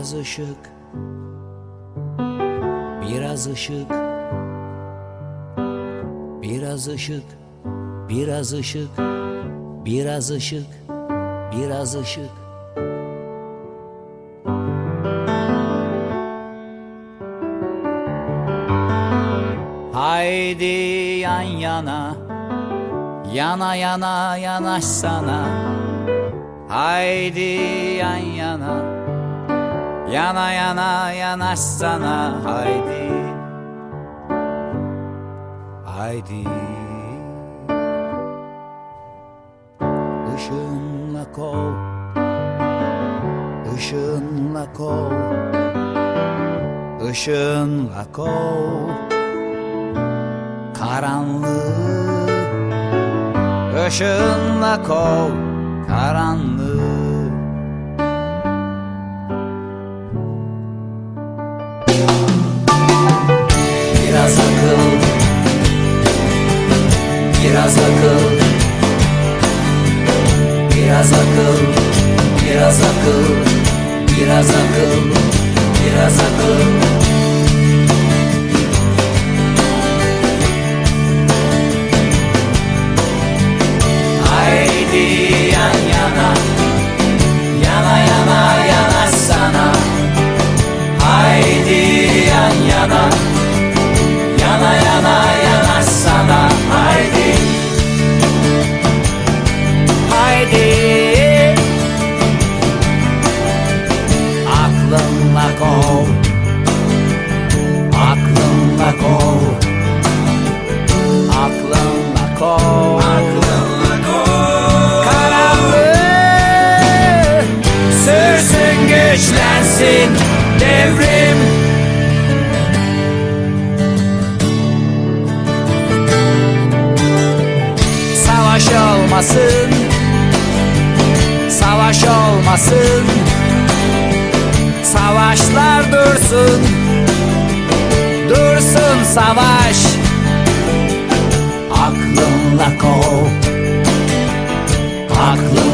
Biraz ışık. Biraz ışık. Biraz ışık. Biraz ışık. Biraz ışık. Biraz ışık. Haydi yan yana Yana yana yanaşsana. Haydi yan yana Yana yana yanaşsana Haydi. Haydi. Işınla kov Işınla kov Işınla kov Karanlığı. Işınla kov Karanlığı Biraz akıl. Biraz akıl. Biraz akıl. Biraz akıl. Biraz akıl. Biraz akıl Yana yana yanaşsana Haydi. Haydi. Aklınla kov. Aklınla kov. Aklınla kov. Aklınla kov. Karanlık devrim olmasın Savaş olmasın Savaşlar dursun Dursun savaş. Aklınla kov Aklınla